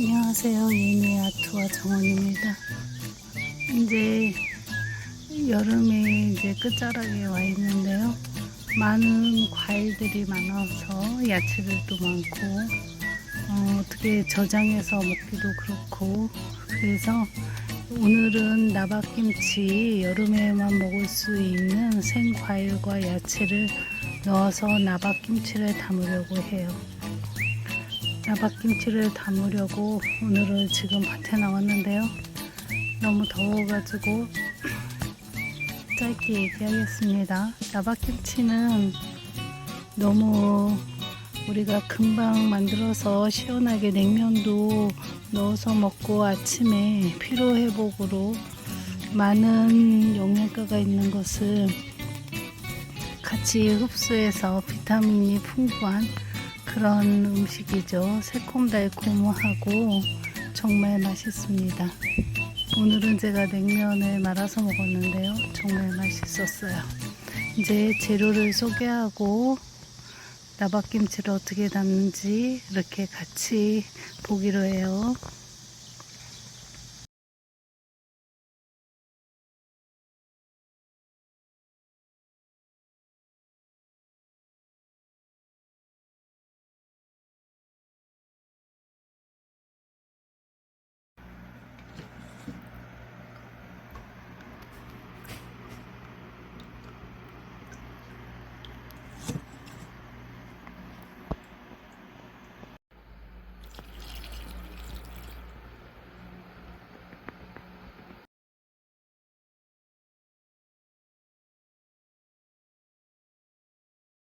안녕하세요. 예니 아트와 정원입니다. 이제 여름이 이제 끝자락에 와 있는데요. 많은 과일들이 많아서 야채들도 많고 어, 어떻게 저장해서 먹기도 그렇고 그래서 오늘은 나박김치 여름에만 먹을 수 있는 생과일과 야채를 넣어서 나박김치를 담으려고 해요. 나박김치를 담으려고 오늘은 지금 밭에 나왔는데요. 너무 더워가지고 짧게 얘기하겠습니다. 나박김치는 너무 우리가 금방 만들어서 시원하게 냉면도 넣어서 먹고 아침에 피로 회복으로 많은 영양가가 있는 것을 같이 흡수해서 비타민이 풍부한 그런 음식이죠. 새콤달콤하고 정말 맛있습니다. 오늘은 제가 냉면을 말아서 먹었는데요. 정말 맛있었어요. 이제 재료를 소개하고 나박김치를 어떻게 담는지 이렇게 같이 보기로 해요.